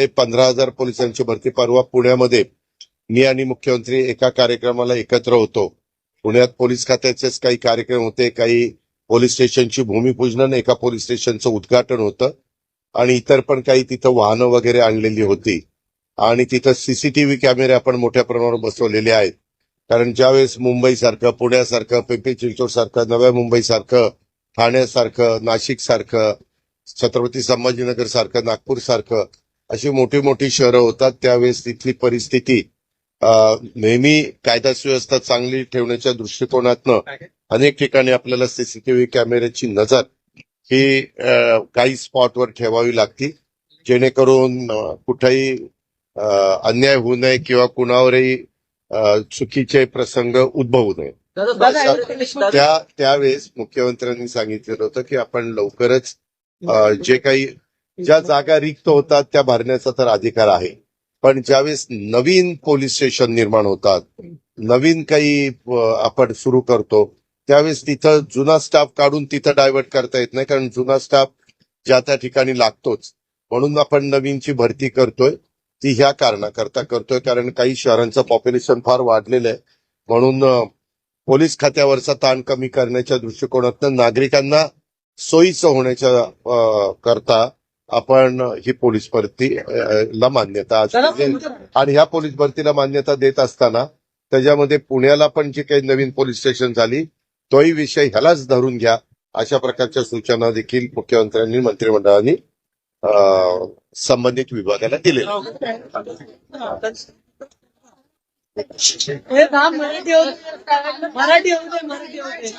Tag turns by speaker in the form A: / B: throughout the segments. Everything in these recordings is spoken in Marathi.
A: ते पंधरा हजार पोलिसांची भरती परवा पुण्यामध्ये. मी आणि मुख्यमंत्री एका कार्यक्रमाला एकत्र होतो. पुण्यात पोलीस खात्याचेच काही कार्यक्रम होते. काही पोलीस स्टेशनची भूमिपूजन आणि एका पोलीस स्टेशनचं उद्घाटन होतं. आणि इतर पण काही तिथं वाहनं वगैरे आणलेली होती. आणि तिथं सीसीटीव्ही कॅमेरे आपण मोठ्या प्रमाणावर बसवलेले आहेत. कारण ज्यावेळेस मुंबईसारखं पुण्यासारखं पिंपरी चिंचवड सारखं नव्या मुंबईसारखं ठाण्यासारखं नाशिक सारखं छत्रपती संभाजीनगर सारखं नागपूर सारखं अशी मोठी मोठी शहरं होतात त्यावेळेस तिथली परिस्थिती अं, नेहमी कायदा सुव्यवस्था चांगली ठेवण्याच्या दृष्टिकोनातनं अनेक ठिकाणी आपल्याला सीसीटीव्ही कॅमेऱ्याची नजर ही काही स्पॉटवर ठेवावी लागती जेणेकरून कुठेही अन्याय होऊ नये किंवा कुणावरही चुकीचे प्रसंग उद्भवू नये. त्या त्यावेळेस मुख्यमंत्र्यांनी सांगितलेलं होतं की आपण लवकरच जे काही ज्या जागा रिक्त होतात त्या भरण्याचा तर अधिकार आहे. पण ज्यावेळेस नवीन पोलीस स्टेशन निर्माण होतात नवीन काही आपण सुरू करतो त्यावेळेस तिथं जुना स्टाफ काढून तिथं डायव्हर्ट करता येत नाही कारण जुना स्टाफ ज्या त्या ठिकाणी लागतोच. म्हणून आपण नवीनची भरती करतोय ती ह्या कारणाकरता करतोय कारण काही शहरांचं पॉप्युलेशन फार वाढलेलं आहे. म्हणून पोलीस खात्यावरचा ताण कमी करण्याच्या दृष्टिकोनातून नागरिकांना सोयीचं होण्याच्या करता आपण ही पोलीस भरती ला मान्यता. आणि ह्या पोलीस भरतीला मान्यता देत असताना त्याच्यामध्ये पुण्याला पण जी काही नवीन पोलीस स्टेशन झाली तोही विषय ह्यालाच धरून घ्या. अशा प्रकारच्या सूचना देखील मुख्यमंत्र्यांनी मंत्रिमंडळाने संबंधित विभागाला दिलेल्या
B: हे नाम मराठी होते मराठी होते मराठी होते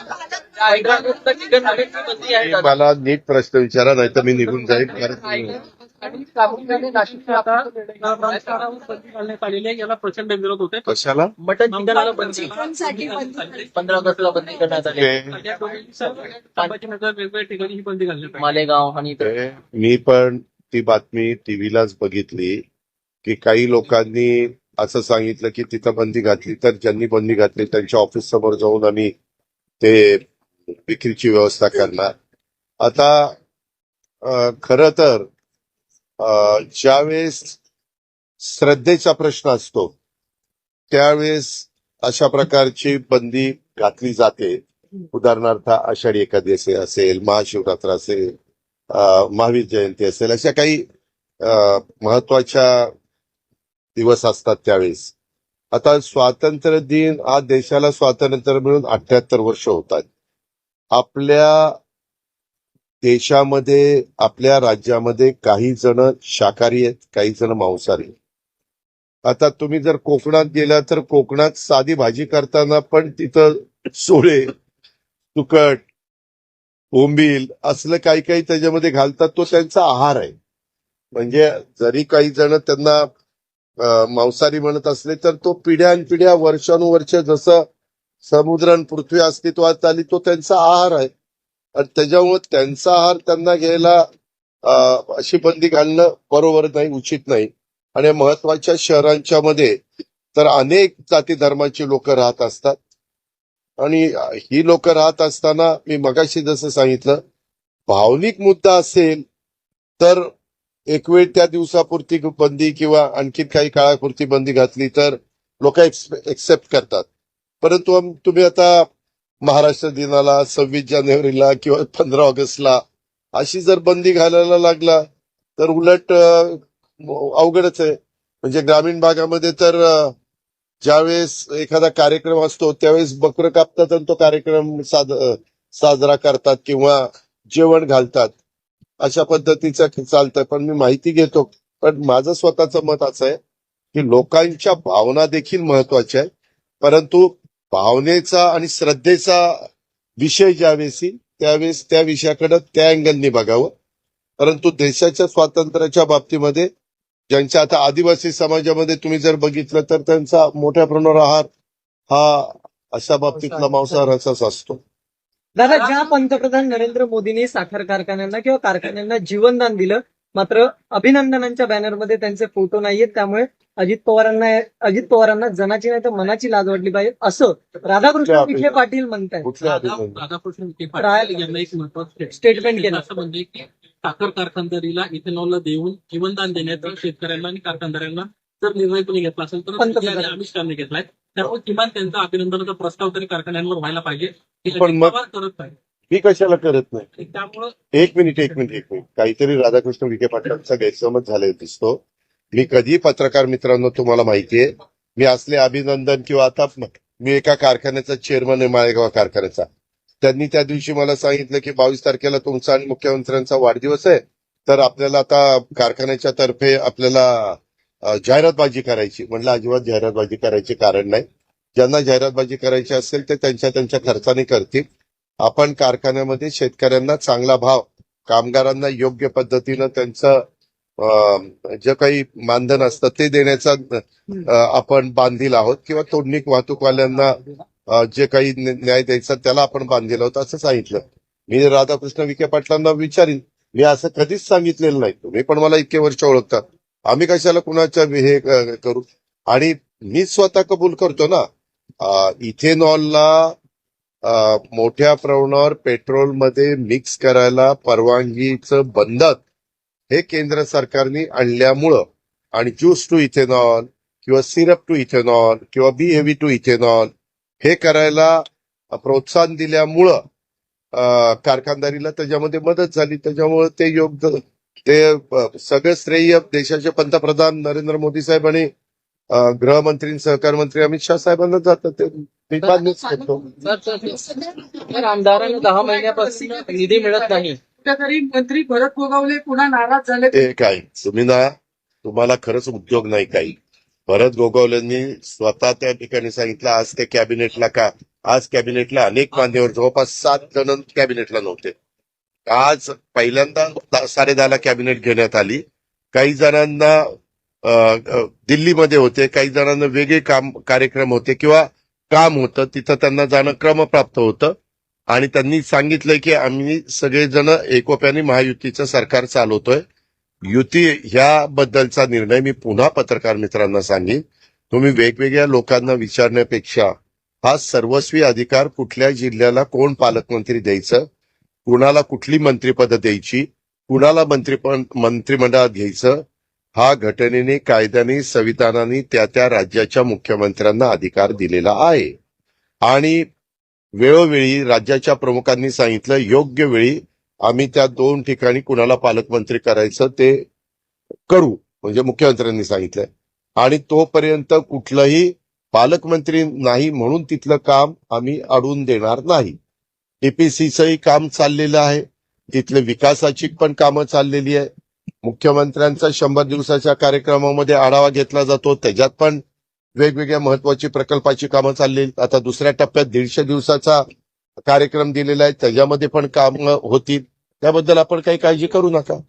A: तुम्ही मला नीट प्रश्न विचारा नाही तर मी निघून जाईल
C: याला प्रचंड विरोध होते
A: कशाला
C: मटन चिकनाला बंदी.
D: पंधरा ऑगस्टला बंदी करण्यात आली
C: संभाजीनगर वेगवेगळ्या ठिकाणी ही बंदी घालण्यात आली
D: मालेगाव आणि
A: मी पण ती बातमी टीव्हीलाच बघितली की काही लोकांनी असं सांगितलं की तिथं बंदी घातली तर ज्यांनी बंदी घातली त्यांच्या ऑफिस समोर जाऊन आम्ही ते विक्रीची व्यवस्था करणार. आता खर तर ज्यावेळेस श्रद्धेचा प्रश्न असतो त्यावेळेस अशा प्रकारची बंदी घातली जाते. उदाहरणार्थ आषाढी एकादशी असेल महाशिवरात्र असेल महावीर जयंती असेल अशा काही महत्त्वाच्या दिवस असतात त्यावेळेस. आता स्वातंत्र्य दिन हा देशाला स्वातंत्र्य मिळून अठ्याहत्तर वर्ष होतात. आपल्या देशामध्ये आपल्या राज्यामध्ये काही जण शाकाहारी आहेत काही जण मांसाहारी आता तुम्ही जर कोकणात गेला तर कोकणात साधी भाजी करताना पण तिथं सोळे तुकट कोंबील असलं काही काही त्याच्यामध्ये घालतात तो त्यांचा आहार आहे. म्हणजे जरी काही जण त्यांना मांसाहारी म्हणत असले तर तो पिढ्यानपिढ्या वर्षानुवर्ष जसं समुद्र आणि पृथ्वी अस्तित्वात आली तो त्यांचा आहार आहे. आणि त्याच्यामुळे त्यांचा आहार त्यांना घ्यायला अशी बंदी घालणं बरोबर नाही उचित नाही. आणि महत्त्वाच्या शहरांच्या मध्ये तर अनेक जाती धर्माची लोक राहत असतात. आणि ही लोक राहत असताना मी मगाशी जसं सांगितलं भावनिक मुद्दा असेल तर एक वेळ त्या दिवसापुरती बंदी किंवा आणखी काही काळापुरती बंदी घातली तर लोक एक्सेप्ट करतात. परंतु तुम्ही आता महाराष्ट्र दिनाला सव्वीस जानेवारीला किंवा पंधरा ऑगस्टला अशी जर बंदी घालायला लागला तर उलट अवघडच आहे. म्हणजे ग्रामीण भागामध्ये तर ज्यावेळेस एखादा कार्यक्रम असतो त्यावेळेस बकरं कापतात आणि तो कार्यक्रम साजरा करतात किंवा जेवण घालतात. अशा पद्धतीचं चालतं पण मी माहिती घेतो. पण माझं स्वतःचं मत असं आहे की लोकांच्या भावना देखील महत्त्वाच्या आहे परंतु भावनेचा आणि श्रद्धेचा विषय ज्यावेळेस येईल त्यावेळेस त्या विषयाकडे त्या अँगलनी बघावं. परंतु देशाच्या स्वातंत्र्याच्या बाबतीमध्ये ज्यांच्या आता आदिवासी समाजामध्ये तुम्ही जर बघितलं तर त्यांचा मोठ्या प्रमाणावर आहार हा अशा बाबतीतला मांसाहाराचाच असतो.
B: दादा ज्या पंतप्रधान नरेंद्र मोदींनी साखर कारखान्यांना किंवा कारखान्यांना जीवनदान दिलं मात्र अभिनंदनांच्या बॅनरमध्ये त्यांचे फोटो नाहीयेत त्यामुळे अजित पवारांना अजित पवारांना जनाची नाही तर मनाची लाज वाटली पाहिजे असं राधाकृष्ण विखे पाटील म्हणतायत.
C: राधाकृष्ण विखे पाटील यांना एक महत्वाचं
B: Statement केलं.
C: असं म्हणजे की साखर कारखानदारीला इथेनॉलला देऊन जीवनदान देण्याचा शेतकऱ्यांना आणि कारखानदारांना जर निर्णय कोणी घेतला असेल तर अमित शहाने घेतलाय. त्यामुळे किमान त्यांचा अभिनंदनाचा प्रस्ताव तरी कारखान्यांवर व्हायला पाहिजे.
A: पण मग-
C: पवार करत नाही.
A: मी कशाला करत नाही?
C: त्यामुळं
A: एक मिनिट एक मिनिट एक मिनिट. काहीतरी राधाकृष्ण विखे पाटलांचा गैरसमज झालेला दिसतो. मी कधी पत्रकार मित्रांनो तुम्हाला माहितीये मी असले अभिनंदन किंवा आता म- मी एका कारखान्याचा चेअरमन आहे माळेगाव कारखान्याचा. त्यांनी त्या दिवशी मला सांगितलं की बावीस तारखेला तुमचा आणि मुख्यमंत्र्यांचा वाढदिवस आहे. तर आपल्याला आता कारखान्याच्या तर्फे आपल्याला जाहिरातबाजी करायची. म्हटलं अजिबात जाहिरातबाजी करायची कारण नाही. ज्यांना जाहिरातबाजी करायची असेल ते त्यांच्या त्यांच्या खर्चाने करतील. आपण कारखान्यामध्ये शेतकऱ्यांना चांगला भाव कामगारांना योग्य पद्धतीनं त्यांचं जे काही मानधन असतं ते देण्याचा आपण बांधील आहोत किंवा तोडणीक वाहतूकवाल्यांना जे काही न्याय द्यायचा त्याला आपण बांधील आहोत असं सांगितलं. मी राधाकृष्ण विखे पाटलांना विचारीन. मी असं कधीच सांगितलेलं नाही. तुम्ही पण मला इतके वर्ष ओळखतात आम्ही कशाला कुणाच्या हे करू? आणि मी स्वतः कबूल करतो ना इथेनॉलला मोठ्या प्रमाणावर पेट्रोलमध्ये मिक्स करायला परवानगीचं बंधन हे केंद्र सरकारने आणल्यामुळं आणि ज्यूस टू इथेनॉल किंवा सिरप टू इथेनॉल किंवा बी हेवी टू इथेनॉल हे करायला प्रोत्साहन दिल्यामुळं कारखानदारीला त्याच्यामध्ये मदत झाली. त्याच्यामुळे ते योग्य ते सगळं श्रेय देशाचे पंतप्रधान नरेंद्र मोदी साहेब आणि गृहमंत्री आणि सहकार मंत्री अमित शाह साहेबांना जातात. ते मी करतो.
D: आमदारांना दहा महिन्यापासून निधी मिळत नाही.
E: कुठेतरी मंत्री भरत गोगावले पुन्हा नाराज झाले.
A: ते काय? तुम्ही ना तुम्हाला खरंच उद्योग नाही काही. भरत गोगावलेंनी स्वतः त्या ठिकाणी सांगितलं आज ते कॅबिनेटला का? आज कॅबिनेटला अनेक मान्यवर जवळपास सात जण कॅबिनेटला नव्हते. आज पहिल्यांदा साडे दहाला कॅबिनेट घेण्यात आली. काही जणांना दिल्लीमध्ये होते काही जणांना वेगळे काम कार्यक्रम होते किंवा काम होतं तिथं त्यांना जाणं क्रमप्राप्त होतं. आणि त्यांनी सांगितलंय की आम्ही सगळेजण एकोप्याने महायुतीचं सरकार चालवतोय. युती ह्याबद्दलचा निर्णय मी पुन्हा पत्रकार मित्रांना सांगेन. तुम्ही वेगवेगळ्या लोकांना विचारण्यापेक्षा हा सर्वस्वी अधिकार कुठल्या जिल्ह्याला कोण पालकमंत्री द्यायचं? कुणाला कुठली मंत्रिपद द्यायची कुणाला मंत्रिपद मंत्रिमंडळात घ्यायचं हा घटनेने कायद्याने संविधानाने त्या त्या राज्याच्या मुख्यमंत्र्यांना अधिकार दिलेला आहे. आणि वेळोवेळी राज्याच्या प्रमुखांनी सांगितलं योग्य वेळी आम्ही त्या दोन ठिकाणी कुणाला पालकमंत्री करायचं ते करू म्हणजे मुख्यमंत्र्यांनी सांगितलंय आणि तोपर्यंत कुठलंही पालकमंत्री नाही म्हणून तिथलं काम आम्ही अडून देणार नाही. टीपीसीचंही काम चाललेलं आहे. तिथले विकासाची पण कामं चाललेली आहे. मुख्यमंत्र्यांचा शंभर दिवसाच्या कार्यक्रमामध्ये आढावा घेतला जातो. त्याच्यात पण वेगवेगळ्या महत्वाची प्रकल्पाची कामं चालली आता दुसऱ्या टप्प्यात दीडशे दिवसाचा कार्यक्रम दिलेला आहे. त्याच्यामध्ये पण कामं होतील. त्याबद्दल आपण काही काळजी करू नका.